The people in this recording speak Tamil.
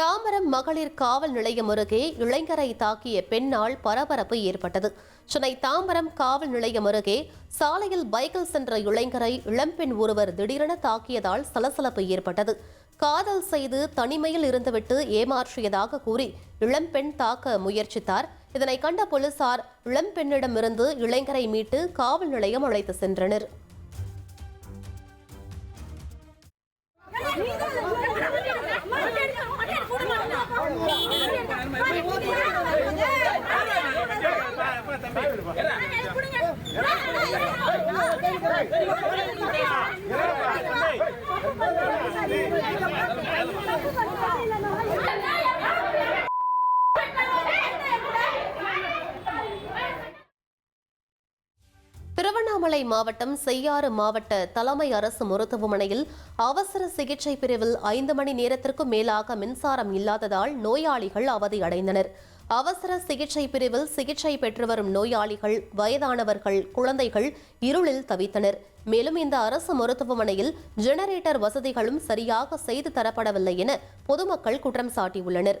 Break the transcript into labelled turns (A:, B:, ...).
A: தாம்பரம் மகளிர் காவல் நிலையம் அருகே இளைஞரை தாக்கிய பெண்ணால் பரபரப்பு ஏற்பட்டது. சென்னை தாம்பரம் காவல் நிலையம் அருகே சாலையில் பைக்கில் சென்ற இளைஞரை இளம்பெண் ஒருவர் திடீரென தாக்கியதால் சலசலப்பு ஏற்பட்டது. காதல் செய்து தனிமையில் இருந்துவிட்டு ஏமாற்றியதாக கூறி இளம்பெண் தாக்க முயற்சித்தார். இதனை கண்ட போலீசார் இளம்பெண்ணிடமிருந்து இளைஞரை மீட்டு காவல் நிலையம் அழைத்து சென்றனர். திருவண்ணாமலை மாவட்டம் செய்யாறு மாவட்ட தலைமை அரசு மருத்துவமனையில் அவசர சிகிச்சை பிரிவில் ஐந்து மணி நேரத்திற்கும் மேலாக மின்சாரம் இல்லாததால் நோயாளிகள் அவதியடைந்தனர். அவசர சிகிச்சை பிரிவில் சிகிச்சை பெற்று வரும் நோயாளிகள் வயதானவர்கள் குழந்தைகள் இருளில் தவித்தனர். மேலும் இந்த அரசு மருத்துவமனையில் ஜெனரேட்டர் வசதிகளும் சரியாக செய்து தரப்படவில்லை என பொதுமக்கள் குற்றம் சாட்டியுள்ளனர்.